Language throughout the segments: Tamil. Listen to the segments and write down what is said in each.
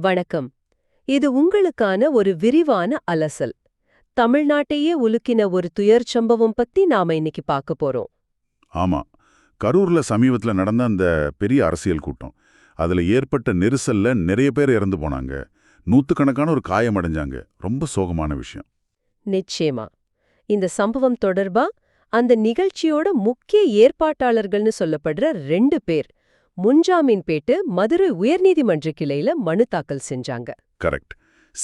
வணக்கம். இது உங்களுக்கான ஒரு விரிவான அலசல். தமிழ்நாட்டையே உலுக்கின ஒரு துயர் சம்பவம் பத்தி நாம இன்னைக்கு பார்க்க போறோம். ஆமா. கரூர்ல சமீபத்துல நடந்த அந்த பெரிய அரசியல் கூட்டம். அதுல ஏற்பட்ட நெரிசல்ல நிறைய பேர் இறந்து போனாங்க. நூத்துக்கணக்கான ஒரு காயம் அடைஞ்சாங்க. ரொம்ப சோகமான விஷயம். நிச்சயமா. இந்த சம்பவம் தொடர்பா அந்த நிகழ்ச்சியோட முக்கிய ஏற்பாட்டாளர்கள்னு சொல்லப்படுற ரெண்டு பேர். முன்ஜாமீன் பேட்டு மதுரை உயர்நீதிமன்ற கிளையில மனு தாக்கல் செஞ்சாங்க. கரெக்ட்.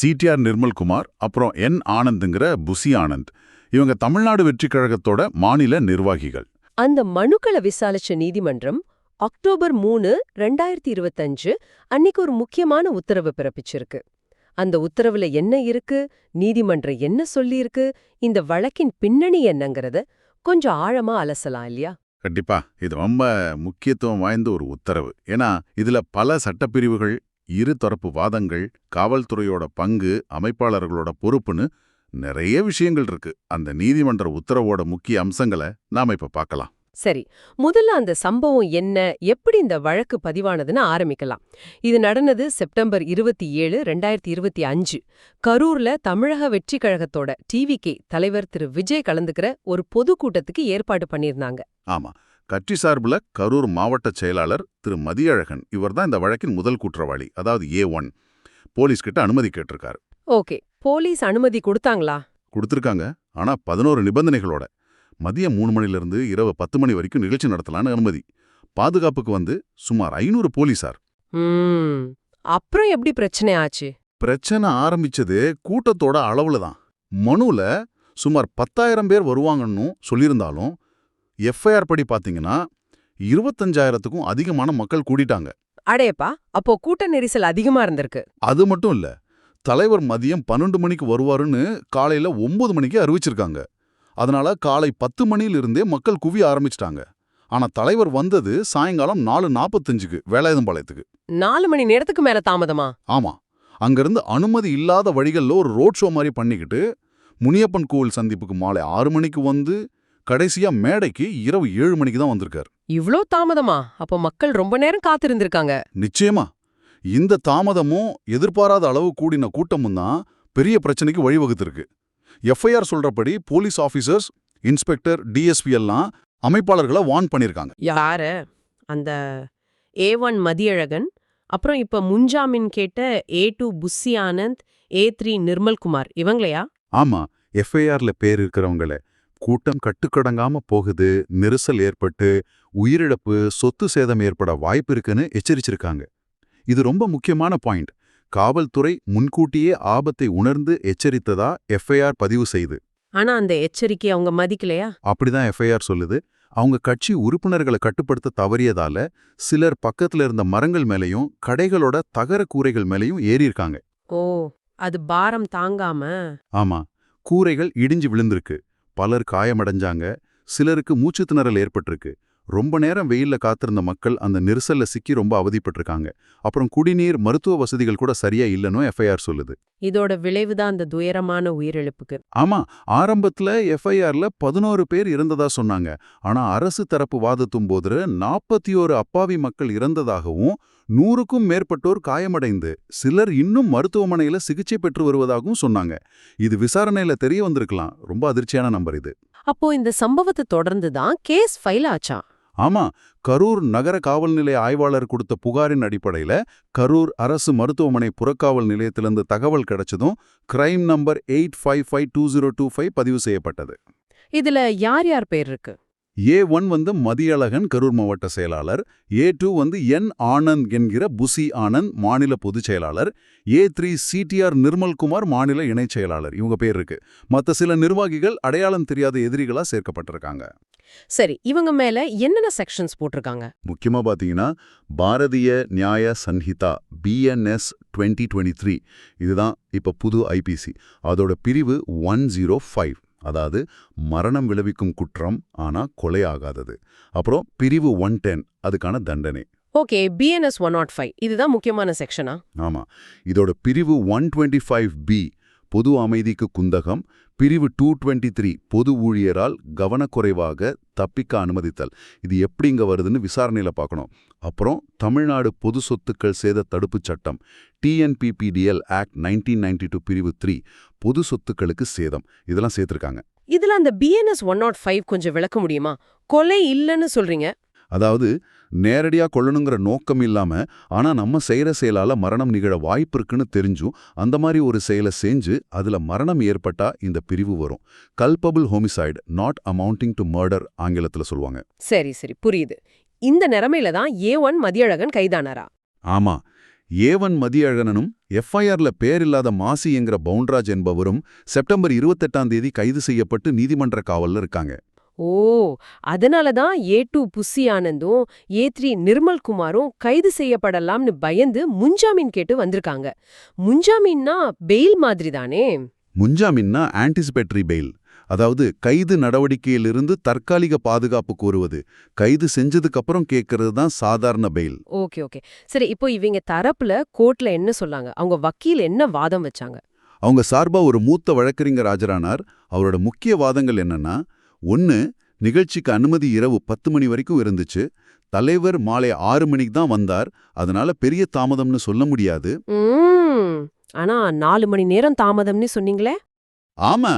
சிடிஆர் நிர்மல்குமார் அப்புறம் என். ஆனந்துங்கிற புசி ஆனந்த். இவங்க தமிழ்நாடு வெற்றிக் கழகத்தோட மாநில நிர்வாகிகள். அந்த மனுக்களை விசாரிச்ச நீதிமன்றம் அக்டோபர் மூணு ரெண்டாயிரத்தி இருபத்தஞ்சு அன்னைக்கு ஒரு முக்கியமான உத்தரவு பிறப்பிச்சிருக்கு. அந்த உத்தரவுல என்ன இருக்கு? நீதிமன்றம் என்ன சொல்லியிருக்கு? இந்த வழக்கின் பின்னணி என்னங்கறத கொஞ்சம் ஆழமா அலசலாம் இல்லையா? கண்டிப்பா. இது ரொம்ப முக்கியத்துவம் வாய்ந்த ஒரு உத்தரவு. ஏன்னா இதுல பல சட்டப்பிரிவுகள் இரு தரப்பு வாதங்கள் காவல்துறையோட பங்கு அமைப்பாளர்களோட பொறுப்புன்னு நிறைய விஷயங்கள் இருக்கு. அந்த நீதிமன்ற உத்தரவோட முக்கிய அம்சங்களை நாம இப்ப பார்க்கலாம். சரி முதல்ல அந்த சம்பவம் என்ன எப்படி இந்த வழக்கு பதிவானதுன்னு ஆரம்பிக்கலாம். இது நடந்தது செப்டம்பர் இருபத்தி ஏழு ரெண்டாயிரத்தி இருபத்தி அஞ்சு. கரூர்ல தமிழக வெற்றி கழகத்தோட டிவிகே தலைவர் திரு. விஜய் கலந்துக்கிற ஒரு பொதுக்கூட்டத்துக்கு ஏற்பாடு பண்ணியிருந்தாங்க. ஆமா கட்சி சார்புல கரூர் மாவட்ட செயலாளர் திரு. மதியழகன் இவர்தான் இந்த வழக்கின் முதல் குற்றவாளி அதாவது ஏ ஒன். போலீஸ் கிட்ட அனுமதி கேட்டிருக்காரு. ஓகே போலீஸ் அனுமதி கொடுத்தாங்களா? கொடுத்திருக்காங்க ஆனா பதினோரு நிபந்தனைகளோட. மதியம் மூணு மணிலிருந்து இரவு பத்து மணி வரைக்கும் நிகழ்ச்சி நடத்தலான்னு அனுமதி. பாதுகாப்புக்கு வந்து சுமார் ஐநூறு போலீசார் அப்புறம் எப்படி பிரச்சனை ஆச்சு? பிரச்சனை ஆரம்பிச்சது கூட்டத்தோட அளவுல தான். மனுல சுமார் பத்தாயிரம் பேர் வருவாங்கன்னு சொல்லியிருந்தாலும் எஃப்ஐஆர் படி பாத்தீங்கன்னா இருபத்தஞ்சாயிரத்துக்கும் அதிகமான மக்கள் கூடிட்டாங்க. அடேப்பா அப்போ கூட்ட நெரிசல் அதிகமா இருந்திருக்கு. அது மட்டும் இல்ல தலைவர் மதியம் பன்னெண்டு மணிக்கு வருவாருன்னு காலையில ஒன்பது மணிக்கு அறிவிச்சிருக்காங்க. அதனால காலை பத்து மணியிலிருந்தே மக்கள் குவிய ஆரம்பிச்சிட்டாங்க. ஆனா தலைவர் வந்தது சாயங்காலம் நாலு நாற்பத்தஞ்சுக்கு வேலாயுதம்பாளையத்துக்கு. நாலு மணி நேரத்துக்கு மேல தாமதமா? ஆமா. அங்கிருந்து அனுமதி இல்லாத வழிகள்ல ஒரு ரோட் ஷோ மாதிரி பண்ணிக்கிட்டு முனியப்பன் கோவில் சந்திப்புக்கு மாலை ஆறு மணிக்கு வந்து கடைசியா மேடைக்கு இரவு ஏழு மணிக்கு தான் வந்திருக்காரு. இவ்ளோ தாமதமா? அப்போ மக்கள் ரொம்ப நேரம் காத்திருந்திருக்காங்க. நிச்சயமா. இந்த தாமதமும் எதிர்பாராத அளவு கூடின கூட்டமும் தான் பெரிய பிரச்சனைக்கு வழிவகுத்திருக்கு. எஃப்ஐஆர் சொல்றபடி போலீஸ் ஆபீசர்ஸ் இன்ஸ்பெக்டர் டிஎஸ்பி எல்லாம் அமைப்பாளர்களை வார்ன் பண்ணிருக்காங்க. யார? அந்த ஏ ஒன் மதியழகன் அப்புறம் இப்ப முன்ஜாமீன் கேட்ட A two Bussy Anand A three Nirmalkumar இவங்களையா? ஆமா எஃப்ஐஆர்ல பேர் இருக்கிறவங்கள. கூட்டம் கட்டுக்கடங்காம போகுது நெரிசல் ஏற்பட்டு உயிரிழப்பு சொத்து சேதம் ஏற்பட வாய்ப்பு இருக்குன்னு எச்சரிச்சிருக்காங்க. இது ரொம்ப முக்கியமான பாயிண்ட். காவல்துறை முன்கூட்டியே ஆபத்தை உணர்ந்து எச்சரித்ததா எஃப்ஐஆர் பதிவு செய்து. ஆனா அந்த எச்சரிக்கை அவங்க மதிக்கலையா? அப்படிதான் எஃப்ஐஆர் சொல்லுது. அவங்க கட்சி உறுப்பினர்களை கட்டுப்படுத்த தவறியதால சிலர் பக்கத்துல இருந்த மரங்கள் மேலயும் கடைகளோட தகர கூரைகள் மேலயும் ஏறியிருக்காங்க. ஓ அது பாரம் தாங்காம? ஆமா கூரைகள் இடிஞ்சு விழுந்திருக்கு. பலர் காயமடைஞ்சாங்க. சிலருக்கு மூச்சுத் திணறல் ஏற்பட்டிருக்கு. ரொம்ப நேரம் வெயில்ல காத்திருந்த மக்கள் அந்த நெரிசல்ல சிக்கி ரொம்ப அவதிப்பட்டிருக்காங்க. அப்புறம் குடிநீர் மருத்துவ வசதிகள் கூட சரியா இல்லைன்னு எஃப்ஐஆர் சொல்லுது. இதோட விளைவுதான் அந்த துயரமான உயிரிழப்புக்கு. ஆமா ஆரம்பத்துல எஃப்ஐஆர்ல பதினோரு பேர் இறந்ததா சொன்னாங்க. ஆனா அரசு தரப்பு வாதத்தும் போது நாற்பத்தி ஓரு அப்பாவி மக்கள் இறந்ததாகவும் நூறுக்கும் மேற்பட்டோர் காயமடைந்து சிலர் இன்னும் மருத்துவமனையில சிகிச்சை பெற்று வருவதாகவும் சொன்னாங்க. இது விசாரணையில தெரிய வந்திருக்கலாம். ரொம்ப அதிர்ச்சியான நம்பர் இது. அப்போ இந்த சம்பவத்தை தொடர்ந்து தான் கேஸ் ஃபைல் ஆச்சா? ஆமா கரூர் நகர காவல் நிலைய ஆய்வாளர் கொடுத்த புகாரின் அடிப்படையில கரூர் அரசு மருத்துவமனை புறக்காவல் நிலையத்திலிருந்து தகவல் கிடைச்சதும் crime number eight five five two zero two five பதிவு செய்யப்பட்டது. இதுல யார் யார் பேர் இருக்கு? ஏ ஒன் வந்து மதியழகன் கரூர் மாவட்ட செயலாளர் ஏ டூ வந்து என் ஆனந்த் என்கிற புசி ஆனந்த் மாநில பொதுச் செயலாளர் ஏ த்ரீ சிடிஆர் நிர்மல்குமார் மாநில இணைச் செயலாளர். இவங்க பேர் இருக்கு. மத்த சில நிர்வாகிகள் அடையாளம் தெரியாத எதிரிகளா சேர்க்கப்பட்டிருக்காங்க. சரி இவங்க மேல என்னென்ன செக்ஷன்ஸ் போட்டிருக்காங்க? முக்கியமா பாத்தீங்கன்னா Bharatiya Nyaya Sanhita BNS twenty twenty three. இதுதான் இப்ப புது ஐபிசி அதோட பிரிவு ஒன் ஜீரோ ஃபைவ். அதாவது மரணம் விளைவிக்கும் குற்றம் ஆனா கொலை ஆகாதது அப்புறம் பிரிவு ஒன் டென் அதுக்கான தண்டனை. Okay BNS one nought five இதுதான் முக்கியமான செக்ஷனா ஆமா. இதோட பிரிவு ஒன் டுவெண்ட்டி ஃபைவ் பி பொது அமைதிக்கு குந்தகம். பிரிவு டூ டுவெண்ட்டி த்ரீ பொது ஊழியரால் கவனக்குறைவாக தப்பிக்க அனுமதித்தல். இது எப்படி இங்க வருதுன்னு விசாரணையில பார்க்கணும். அப்புறம் தமிழ்நாடு பொது சொத்துக்கள் சேத தடுப்புச் சட்டம் TNPPDL act nineteen ninety two பிரிவு த்ரீ பொது சொத்துக்களுக்கு சேதம். இதெல்லாம் சேர்த்திருக்காங்க. இதுல அந்த பிஎன்எஸ் ஒன் நாட் ஃபைவ் கொஞ்சம் விளக்க முடியுமா? கொலை இல்லைன்னு சொல்றீங்க. அதாவது நேரடியா கொல்லணுங்கிற நோக்கம் இல்லாம ஆனா நம்ம செய்யற செயலால மரணம் நிகழ வாய்ப்பு இருக்குன்னு தெரிஞ்சும் அந்த மாதிரி ஒரு செயலை செஞ்சு அதுல மரணம் ஏற்பட்டா இந்த பிரிவு வரும். Culpable homicide not amounting to murder ஆங்கிலத்துல சொல்லுவாங்க. சரி சரி. புரியுது. இந்த நிலைமையில தான் ஏ ஒன் மதியழகன் கைதானாரா? ஆமா. ஏவன் மதியழகனும் எஃப்ஐஆர்ல பேரில்லாத மாசி என்கிற பவுன்ராஜ் என்பவரும் செப்டம்பர் இருபத்தெட்டாம் தேதி கைது செய்யப்பட்டு நீதிமன்ற காவல்ல இருக்காங்க. ஓ அதனால தான் ஏ டூ புஸ்ஸி ஆனந்தும் ஏ த்ரீ நிர்மல் குமாரும் கைது செய்யப்படலாம்னு பயந்து முன்ஜாமீன் கேட்டு வந்திருக்காங்க. முன்ஜாமீன்னா பெயில் மாதிரி தானே? முன்ஜாமீன்னா ஆன்டிசிபேட்டரி பெயில். அதாவது கைது நடவடிக்கையிலிருந்து தற்காலிக பாதுகாப்பு கோருவது. கைது செஞ்சதுக்கு அப்புறம் கேட்கறது தான் சாதாரண பெயில். Okay okay. சரி இப்போ இவங்க தரப்புல கோர்ட்ல என்ன சொன்னாங்க அவங்க வக்கீல் என்ன வாதம் வச்சாங்க? அவங்க சார்பா ஒரு மூத்த வழக்கறிஞர் ஆஜரானார். அவரோட முக்கிய வாதங்கள் என்னன்னா ஒன்னு நிகழ்ச்சிக்கு அனுமதி இரவு பத்து மணி வரைக்கும் இருந்துச்சு. தலைவர் மாலை ஆறு மணிக்கு தான் வந்தார். அதனால பெரிய தாமதம்னு சொல்ல முடியாது. ஆனா நாலு மணி நேரம் தாமதம்னு சொன்னீங்களே? ஆமா.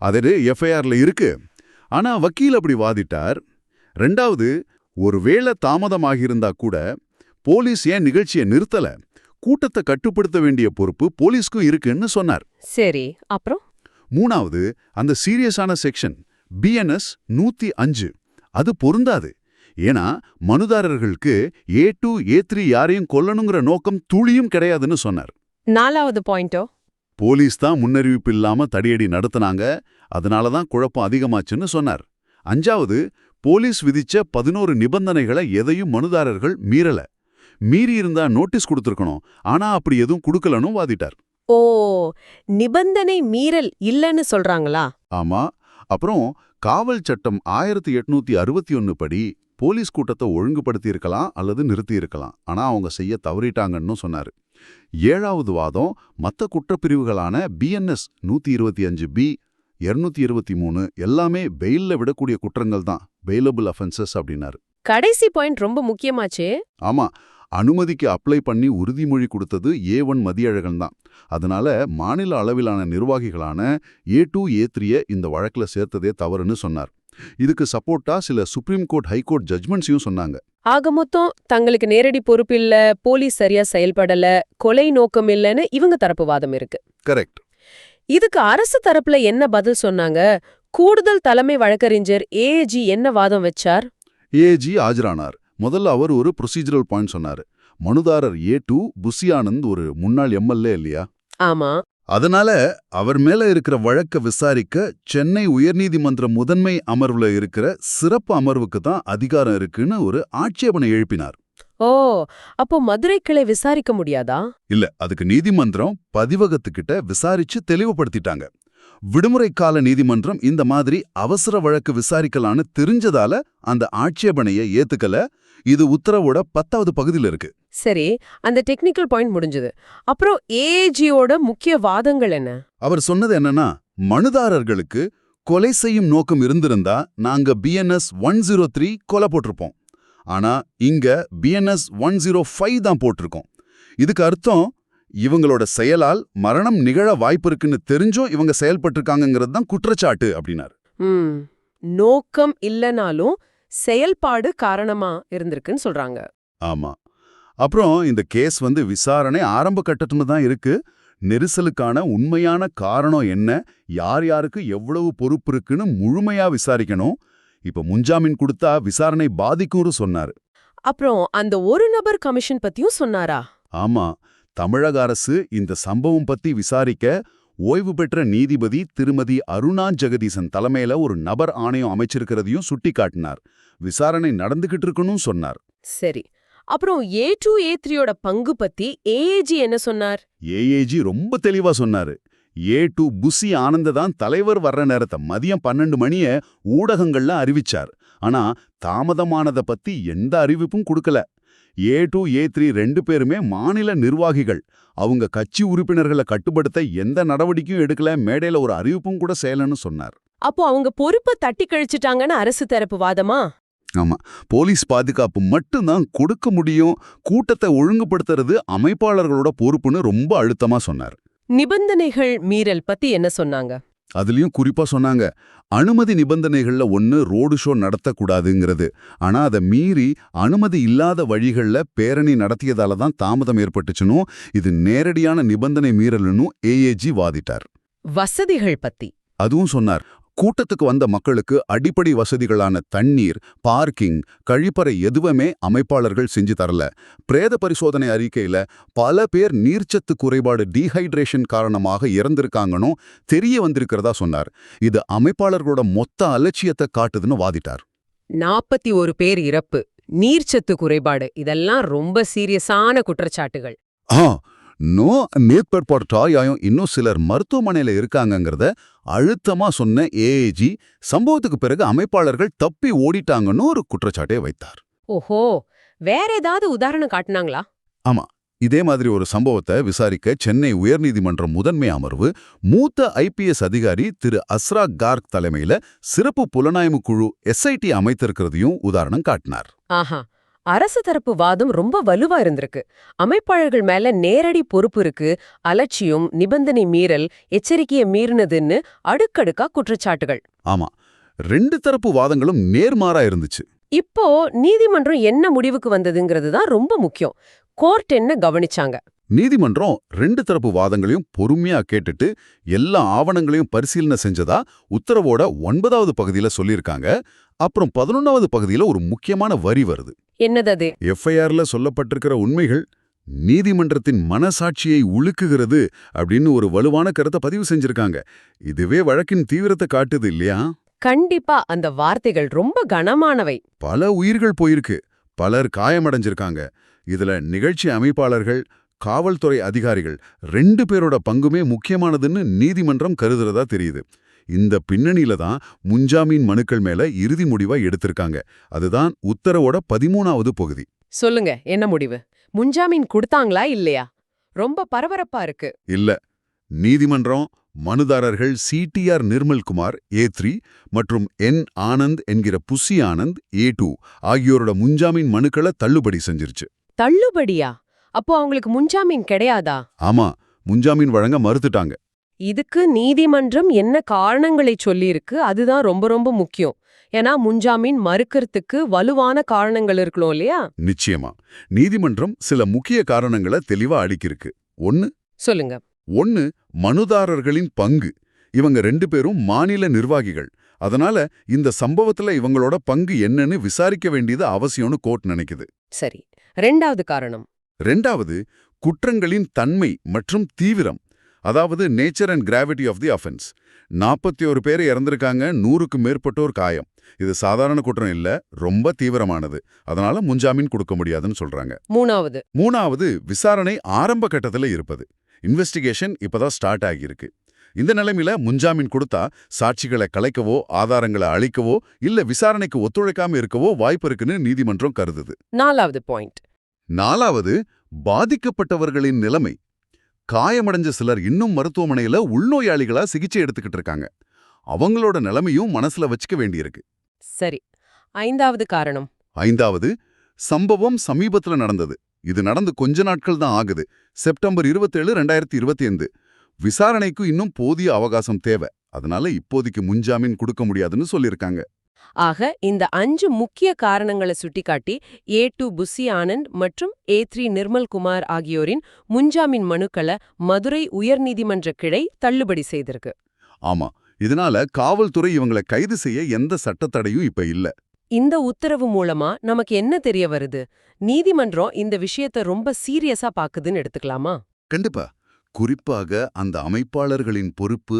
அது எஃப்ஐஆர்ல இருக்கு. ஆனா வக்கீல் அப்படி வாதிட்டார். ரெண்டாவது ஒருவேளை தாமதமாகியிருந்தா கூட போலீஸ் ஏன் நிகழ்ச்சியை நிறுத்தல? கூட்டத்தை கட்டுப்படுத்த வேண்டிய பொறுப்பு போலீஸ்க்கும் இருக்குன்னு சொன்னார். சரி அப்புறம்? மூணாவது அந்த சீரியஸான செக்ஷன் பிஎன்எஸ் நூத்தி அஞ்சு. அது பொருந்தாது. ஏன்னா மனுதாரர்களுக்கு ஏ டூ ஏ த்ரீ யாரையும் கொல்லணுங்கிற நோக்கம் துளியும் கிடையாதுன்னு சொன்னார். நாலாவது பாயிண்டோ? போலீஸ் தான் முன்னறிவிப்பு இல்லாம தடியடி நடத்துனாங்க. அதனால தான் குழப்பம் அதிகமாச்சுன்னு சொன்னார். அஞ்சாவது போலீஸ் விதிச்ச பதினோரு நிபந்தனைகளை எதையும் மனுதாரர்கள் மீறல. மீறி இருந்தா நோட்டீஸ் கொடுத்துருக்கணும். ஆனா அப்படி எதுவும் கொடுக்கலன்னு வாதிட்டார். ஓ நிபந்தனை மீறல் இல்லைன்னு சொல்றாங்களா? ஆமா. அப்புறம் காவல் சட்டம் ஆயிரத்தி எட்நூத்தி அறுபத்தி ஒன்னு படி போலீஸ் கூட்டத்தை ஒழுங்குபடுத்தி இருக்கலாம் அல்லது நிறுத்தி இருக்கலாம் ஆனா அவங்க செய்ய தவறிட்டாங்கன்னு சொன்னாரு. ஏழாவது வாதம் மத்த குற்றப்பிரிவுகளான பிஎன்எஸ் நூத்தி இருபத்தி அஞ்சு பி இருநூத்தி இருபத்தி மூணு எல்லாமே பெயில்ல விடக்கூடிய குற்றங்கள் தான். பெயிலபிள் அஃபென்சஸ் அப்படின்னாரு. கடைசி பாயிண்ட் ரொம்ப முக்கியமாச்சே. ஆமா அனுமதிக்கு அப்ளை பண்ணி உறுதிமொழி கொடுத்தது ஏ ஒன் மதியழகன் தான். அதனால மாநில அளவிலான நிர்வாகிகளான ஏ டூ ஏ த்ரீய இந்த வழக்குல சேர்த்ததே தவறுன்னு சொன்னார். இதுக்கு சப்போர்ட்டா சில சுப்ரீம் கோர்ட் ஹைகோர்ட் ஜட்மெண்ட்ஸையும் சொன்னாங்க. ஆக மொத்தம் தங்களுக்கு நேரடி பொறுப்பு இல்ல போலீஸ் சரியா செயல்படல கொலை நோக்கம் இல்லைன்னு இவங்க தரப்பு வாதம் இருக்கு. கரெக்ட் இதுக்கு அரசு தரப்புல என்ன பதில் சொன்னாங்க? கூடுதல் தலைமை வழக்கறிஞர் ஏஜி என்ன வாதம் வச்சார்? ஏஜி ஆஜரானார். முதல்ல அவர் ஒரு ப்ரொசீஜரல் பாயிண்ட் சொன்னாரு. மனுதாரர் ஏ டூ புசியானந்த் ஒரு முன்னாள் எம்எல்ஏ இல்லையா? ஆமா. அதனால அவர் மேல இருக்கிற வழக்க விசாரிக்க சென்னை உயர்நீதிமன்ற முதன்மை அமர்வுல இருக்கிற சிறப்பு அமர்வுக்கு தான் அதிகாரம் இருக்குன்னு ஒரு ஆட்சேபனை எழுப்பினார். ஓ அப்போ மதுரை கிளை விசாரிக்க முடியாதா? இல்ல அதுக்கு நீதிமன்றம் பதிவகத்துக்கிட்ட விசாரிச்சு தெளிவுபடுத்திட்டாங்க. விடுமுறை கால நீதிமன்றம் இந்த மாதிரி அவசர வழக்கு விசாரிக்கலான்னு தெரிஞ்சதால அந்த ஆட்சேபனையை ஏத்துக்கல. இது உத்தரவோட பத்தாவது பகுதியில் இருக்கு. சரி அந்த டெக்னிக்கல் பாயிண்ட் முடிஞ்சது. அப்புறம் ஏஜியோட முக்கிய வாதங்கள் என்ன? அவர் சொன்னது என்னன்னா மனுதாரர்களுக்கு கொலை செய்யும் நோக்கம் இருந்திருந்தா நாங்க பிஎன்எஸ் ஒன் ஜீரோ த்ரீ கொலை போட்டிருப்போம். ஆனா இங்க பிஎன்எஸ் ஒன் ஜீரோ ஃபைவ் தான் போட்டிருக்கோம். இதுக்கு அர்த்தம் இவங்களோட செயலால் மரணம் நிகழ வாய்ப்பு இருக்குன்னு தெரிஞ்சும் இவங்க செயல்பட்டிருக்காங்கங்கிறது தான் குற்றச்சாட்டு அப்படின்னாரு. நோக்கம் இல்லனாலும் செயல்பாடு காரணமா இருந்திருக்குன்னு சொல்றாங்க. ஆமா. அப்புறம் இந்த கேஸ் வந்து விசாரணை ஆரம்ப கட்டத்துல தான் இருக்கு. நெரிசலுக்கான உண்மையான காரணம் என்ன? யார் யாருக்கு எவ்வளவு பொறுப்பு இருக்குன்னு முழுமையா விசாரிக்கணும். இப்ப முன்ஜாமீன் கொடுத்தா விசாரணை பாதிக்கும்னு சொன்னாரு. அப்புறம் அந்த ஒரு நபர் கமிஷன் பத்தியும் சொன்னாரா? ஆமா. தமிழக அரசு இந்த சம்பவம் பத்தி விசாரிக்க ஓய்வு பெற்ற நீதிபதி திருமதி அருணா ஜெகதீசன் தலைமையில ஒரு நபர் ஆணையம் அமைச்சிருக்கிறதையும் சுட்டிக்காட்டினார். விசாரணை நடந்துகிட்டு இருக்குன்னு சொன்னார். சரி. அப்புறம் ஏ டூ ஏ த்ரீயோட பங்கு பத்தி ஏஏஜி என்ன சொன்னார்? ஏஏஜி ரொம்ப தெளிவா சொன்னாரு. ஏ டு புசி ஆனந்த தான் தலைவர் வர்ற நேரத்தை மதியம் பன்னெண்டு மணிய ஊடகங்கள்ல அறிவிச்சார். ஆனா தாமதமானத பத்தி எந்த அறிவிப்பும் கொடுக்கல. ஏ டூ ஏ த்ரீ ரெண்டு பேருமே மாநில நிர்வாகிகள். அவங்க கட்சி உறுப்பினர்களை கட்டுப்படுத்த எந்த நடவடிக்கையும் எடுக்கல மேடையில ஒரு அறிவிப்பும் கூட செய்யலன்னு சொன்னார். அப்போ அவங்க பொறுப்பை தட்டி கழிச்சிட்டாங்கன்னு அரசு தரப்பு வாதமா? ஆமா போலீஸ் பாதுகாப்பு மட்டும்தான் கொடுக்க முடியும் கூட்டத்தை ஒழுங்குபடுத்துறது அமைப்பாளர்களோட பொறுப்புன்னு ரொம்ப அழுத்தமா சொன்னார். நிபந்தனைகள் மீறல் பத்தி என்ன சொன்னாங்க? அதுலயும் குறிப்பா சொன்னாங்க அனுமதி நிபந்தனைகள்ல ஒன்னு ரோடு ஷோ நடத்தக்கூடாதுங்கிறது. ஆனா அதை மீறி அனுமதி இல்லாத வழிகள்ல பேரணி நடத்தியதால தான் தாமதம் ஏற்பட்டுச்சுன்னும் இது நேரடியான நிபந்தனை மீறல்னும் ஏஏஜி வாதிட்டார். வசதிகள் பத்தி. அதுவும் சொன்னார் கூட்டத்துக்கு வந்த மக்களுக்கு அடிப்படை வசதிகளான தண்ணீர் பார்க்கிங் கழிப்பறை எதுவுமே அமைப்பாளர்கள் செஞ்சு தரல. பிரேத பரிசோதனை அறிக்கையில பல பேர் நீர்ச்சத்து குறைபாடு டீஹைட்ரேஷன் காரணமாக இறந்திருக்காங்கன்னு தெரிய வந்திருக்கிறதா சொன்னார். இது அமைப்பாளர்களோட மொத்த அலட்சியத்தை காட்டுதுன்னு வாதிட்டார். நாற்பத்தி ஒரு பேர் இறப்பு நீர்ச்சத்து குறைபாடு இதெல்லாம் ரொம்ப சீரியஸான குற்றச்சாட்டுகள். ஆ நோ மேற்பட்பாட்டாயும் இன்னும் சிலர் மருத்துவமனையில இருக்காங்கங்கிறத அழுத்தமா சொன்ன ஏஏஜி சம்பவத்துக்கு பிறகு அமைப்பாளர்கள் தப்பி ஓடிட்டாங்கன்னு ஒரு குற்றச்சாட்டை வைத்தார். ஓஹோ வேற ஏதாவது உதாரணம் காட்டுனாங்களா? இதே மாதிரி ஒரு சம்பவத்தை விசாரிக்க சென்னை உயர்நீதிமன்றம் முதன்மை அமர்வு மூத்த ஐபிஎஸ் அதிகாரி திரு அஸ்ரா கார்க் தலைமையில சிறப்பு புலனாய்வு குழு எஸ்ஐடி அமைத்திருக்கிறதையும் உதாரணம் காட்டினார். ஆஹா அரசு தரப்பு வாதம் ரொம்ப வலுவா இருந்திருக்கு. அமைப்பாளர்கள் மேல நேரடி பொறுப்பு இருக்கு அலட்சியம் நிபந்தனை மீறல் எச்சரிக்கையை மீறினதுன்னு அடுக்கடுக்கா குற்றச்சாட்டுகள். ஆமா ரெண்டு தரப்பு வாதங்களும் நேர்மாறா இருந்துச்சு. இப்போ நீதிமன்றம் என்ன முடிவுக்கு வந்ததுங்கிறது தான் ரொம்ப முக்கியம். கோர்ட் என்ன கவனிச்சாங்க? நீதிமன்றம் ரெண்டு தரப்பு வாதங்களையும் பொறுமையா கேட்டுட்டு எல்லா ஆவணங்களையும் பரிசீலனை செஞ்சதா உத்தரவோட ஒன்பதாவது பகுதியில சொல்லியிருக்காங்க. அப்புறம் பதினொன்னாவது பகுதியில ஒரு முக்கியமான வரி வருது. என்னது அது? எஃப்ஐஆர்ல சொல்லப்பட்டிருக்கிற உண்மைகள் நீதிமன்றத்தின் மனசாட்சியை உழுக்குகிறது அப்படின்னு ஒரு வலுவான கருத்தை பதிவு செஞ்சிருக்காங்க. இதுவே வழக்கின் தீவிரத்தை காட்டுது இல்லையா? கண்டிப்பா அந்த வார்த்தைகள் ரொம்ப கனமானவை. பல உயிர்கள் போயிருக்கு. பலர் காயமடைஞ்சிருக்காங்க. இதுல நிகழ்ச்சி அமைப்பாளர்கள் காவல்துறை அதிகாரிகள் ரெண்டு பேரோட பங்குமே முக்கியமானதுன்னு நீதிமன்றம் கருதுறதா தெரியுது. இந்த பின்னணியில தான் முன்ஜாமீன் மனுக்கள் மேல இறுதி முடிவா எடுத்திருக்காங்க. அதுதான் உத்தரவோட பதிமூணாவது பகுதி. சொல்லுங்க என்ன முடிவு? முன்ஜாமீன் கொடுத்தாங்களா இல்லையா? ரொம்ப பரபரப்பா இருக்கு. இல்ல. நீதிமன்றம் மனுதாரர்கள் சிடிஆர் நிர்மல்குமார் ஏ த்ரீ மற்றும் என் ஆனந்த் என்கிற புசி ஆனந்த் ஏ டூ ஆகியோரோட முன்ஜாமீன் மனுக்களை தள்ளுபடி செஞ்சிருச்சு. தள்ளுபடியா? அப்போ அவங்களுக்கு முன்ஜாமீன் கிடையாதா? ஆமா முன்ஜாமீன் வழங்க மறுத்துட்டாங்க. இதுக்கு நீதிமன்றம் என்ன காரணங்களை சொல்லியிருக்கு அதுதான் ரொம்ப ரொம்ப முக்கியம். ஏன்னா முன்ஜாமீன் மறுக்கறதுக்கு வலுவான காரணங்கள் இருக்கணும் இல்லையா? நிச்சயமா. நீதிமன்றம் சில முக்கிய காரணங்களை தெளிவா அடிக்கிருக்கு ஒன்னு சொல்லுங்க. ஒன்னு மனுதாரர்களின் பங்கு. இவங்க ரெண்டு பேரும் மாநில நிர்வாகிகள். அதனால இந்த சம்பவத்துல இவங்களோட பங்கு என்னன்னு விசாரிக்க வேண்டியது அவசியம்னு கோர்ட் நினைக்குது. சரி. ரெண்டாவது காரணம். ரெண்டாவது குற்றங்களின் தன்மை மற்றும் தீவிரம். அதாவது nature and gravity of the offence நாற்பத்தி ஒரு பேர் இறந்திருக்காங்க நூறுக்கு மேற்பட்டோர் காயம். இது சாதாரண குற்றம் இல்ல ரொம்ப தீவிரமானது. அதனால முன்ஜாமீன் கொடுக்க முடியாதுன்னு சொல்றாங்க. மூணாவது. மூணாவது விசாரணை ஆரம்ப கட்டத்துல இருப்பது. இன்வெஸ்டிகேஷன் இப்பதான் ஸ்டார்ட் ஆகியிருக்கு. இந்த நிலைமையில முன்ஜாமீன் கொடுத்தா சாட்சிகளை கலைக்கவோ ஆதாரங்களை அழிக்கவோ இல்ல விசாரணைக்கு ஒத்துழைக்காம இருக்கவோ வாய்ப்பு இருக்குன்னு நீதிமன்றம் கருதுது. நாலாவது பாயிண்ட் நாலாவது பாதிக்கப்பட்டவர்களின் நிலைமை. காயமடைஞ்ச சிலர் இன்னும் மருத்துவமனையில உள்நோயாளிகளா சிகிச்சை எடுத்துக்கிட்டு இருக்காங்க. அவங்களோட நிலைமையும் மனசுல வச்சுக்க வேண்டியிருக்கு. சரி. ஐந்தாவது காரணம். ஐந்தாவது சம்பவம் சமீபத்துல நடந்தது. இது நடந்து கொஞ்ச நாட்கள் தான் ஆகுது. செப்டம்பர் இருபத்தேழு ரெண்டாயிரத்தி இருபத்தி ஐந்து விசாரணைக்கு இன்னும் போதிய அவகாசம் தேவை. அதனால இப்போதைக்கு முன்ஜாமீன் கொடுக்க முடியாதுன்னு சொல்லியிருக்காங்க. ஆக இந்த அஞ்சு முக்கிய காரணங்களை சுட்டிக்காட்டி ஏ டூ புசி ஆனந்த் மற்றும் ஏ த்ரீ நிர்மல் குமார் ஆகியோரின் முன்ஜாமீன் மனுக்களை மதுரை உயர்நீதிமன்ற கிளை தள்ளுபடி செய்திருக்கு. ஆமா இதனால காவல்துறை இவங்களை கைது செய்ய எந்த சட்டத்தடையும் இப்ப இல்ல. இந்த உத்தரவு மூலமா நமக்கு என்ன தெரிய வருது? நீதிமன்றம் இந்த விஷயத்த ரொம்ப சீரியஸா பாக்குதுன்னு எடுத்துக்கலாமா? கண்டிப்பா. குறிப்பாக அந்த அமைப்பாளர்களின் பொறுப்பு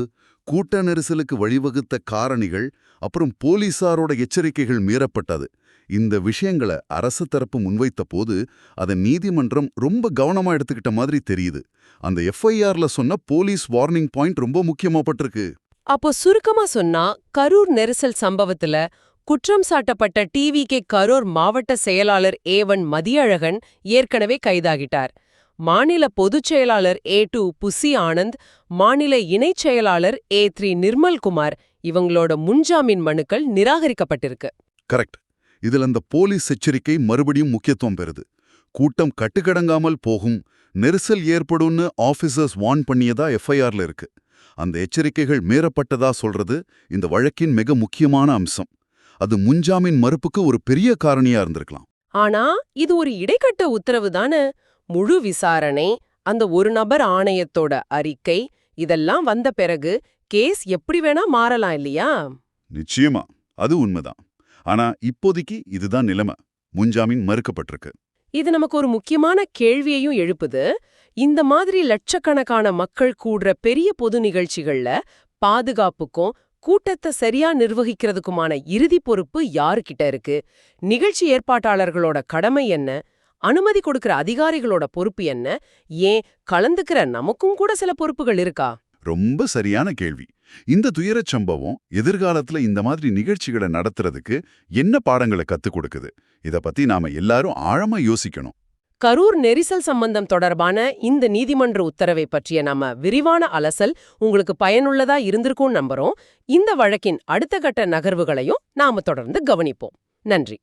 கூட்ட நெரிசலுக்கு வழிவகுத்த காரணிகள் அப்புறம் போலீசாரோட எச்சரிக்கைகள் மீறப்பட்டது. இந்த விஷயங்களை அரசு தரப்பு முன்வைத்த போது அதை நீதிமன்றம் ரொம்ப கவனமா எடுத்துக்கிட்ட மாதிரி தெரியுது. அந்த எஃப்ஐஆர்ல சொன்ன போலீஸ் வார்னிங் பாயிண்ட் ரொம்ப முக்கியமாப்பட்டிருக்கு அப்போ சுருக்கமா சொன்னா கரூர் நெரிசல் சம்பவத்துல குற்றம் சாட்டப்பட்ட டிவிகே கரூர் மாவட்ட செயலாளர் ஏவன் மதியழகன் ஏற்கனவே கைதாகிட்டார். மாநில பொதுச் செயலாளர் ஏ டூ புசி ஆனந்த் மாநில இணைச் செயலாளர் ஏ த்ரீ நிர்மல் குமார் இவங்களோட முன்ஜாமீன் மனுக்கள் நிராகரிக்கப்பட்டிருக்கு. கரெக்ட். இதுல அந்த போலீஸ் எச்சரிக்கை மறுபடியும் முக்கியத்துவம் பெறுது. கூட்டம் கட்டுக்கடங்காமல் போகும் நெரிசல் ஏற்படும்னு ஆபீசர்ஸ் வார்ன் பண்ணியதா எஃப்ஐஆர்ல இருக்கு. அந்த எச்சரிக்கைகள் மீறப்பட்டதா சொல்றது இந்த வழக்கின் மிக முக்கியமான அம்சம். அது முன்ஜாமீன் மறுப்புக்கு ஒரு பெரிய காரணியா இருந்திருக்கலாம். ஆனா இது ஒரு இடைக்கட்ட உத்தரவு தானே? முழு விசாரணை அந்த ஒரு நபர் ஆணையத்தோட அறிக்கை இதெல்லாம் வந்த பிறகு கேஸ் எப்படி வேணா மாறலாம் இல்லையா? நிச்சயமா. அது உண்மைதான். ஆனா இப்போதைக்கு இதுதான் நிலைமை. முன்ஜாமீன் மறுக்கப்பட்டிருக்கு. இது நமக்கு ஒரு முக்கியமான கேள்வியையும் எழுப்புது. இந்த மாதிரி லட்சக்கணக்கான மக்கள் கூடுற பெரிய பொது நிகழ்ச்சிகள்ல பாதுகாப்புக்கும் கூட்டத்தை சரியா நிர்வகிக்கிறதுக்குமான இறுதி பொறுப்பு யாருக்கிட்ட இருக்கு? நிகழ்ச்சி ஏற்பாட்டாளர்களோட கடமை என்ன? அனுமதி கொடுக்கிற அதிகாரிகளோட பொறுப்பு என்ன? ஏன் கலந்துக்கிற நமக்கும் கூட சில பொறுப்புகள் இருக்கா? ரொம்ப சரியான கேள்வி. இந்த துயரச் சம்பவம் எதிர்காலத்துல இந்த மாதிரி நிகழ்ச்சிகளை நடத்துறதுக்கு என்ன பாடங்களை கத்துக் கொடுக்குது? இத பத்தி நாம எல்லாரும் ஆழமா யோசிக்கணும். கரூர் நெரிசல் சம்பந்தம் தொடர்பான இந்த நீதிமன்ற உத்தரவை பற்றிய நம்ம விரிவான அலசல் உங்களுக்கு பயனுள்ளதா இருந்திருக்கும் நம்புறோம். இந்த வழக்கின் அடுத்த கட்ட நகர்வுகளையும் நாம தொடர்ந்து கவனிப்போம். நன்றி.